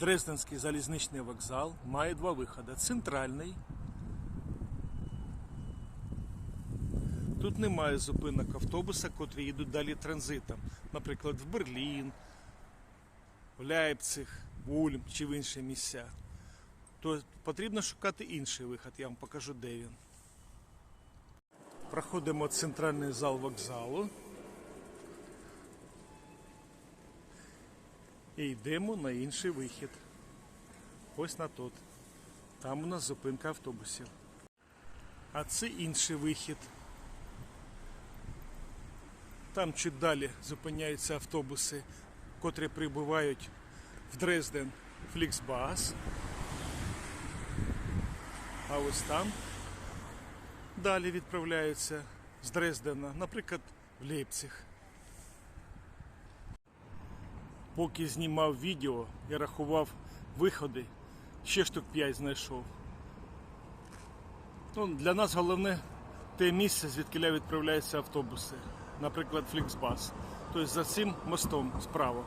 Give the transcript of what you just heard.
Дрезденський залізничний вокзал має два виходи. Центральний. Тут немає зупинок автобуса, котрі їдуть далі транзитом. Наприклад, в Берлін, в Ляйпциг, в Ульм чи в інші місця. То потрібно шукати інший вихід, я вам покажу, де він. Проходимо центральний зал вокзалу. І йдемо на інший вихід. Ось на тот. Там у нас зупинка автобусів. А це інший вихід. Там чуть далі зупиняються автобуси, котрі прибувають в Дрезден Фліксбас. А ось там далі відправляються з Дрездена, наприклад, в Лейпциг. Поки знімав відео, і рахував виходи, ще штук 5 знайшов. Ну, для нас головне те місце, звідки відправляються автобуси, наприклад, Фліксбас. Тобто за цим мостом справа.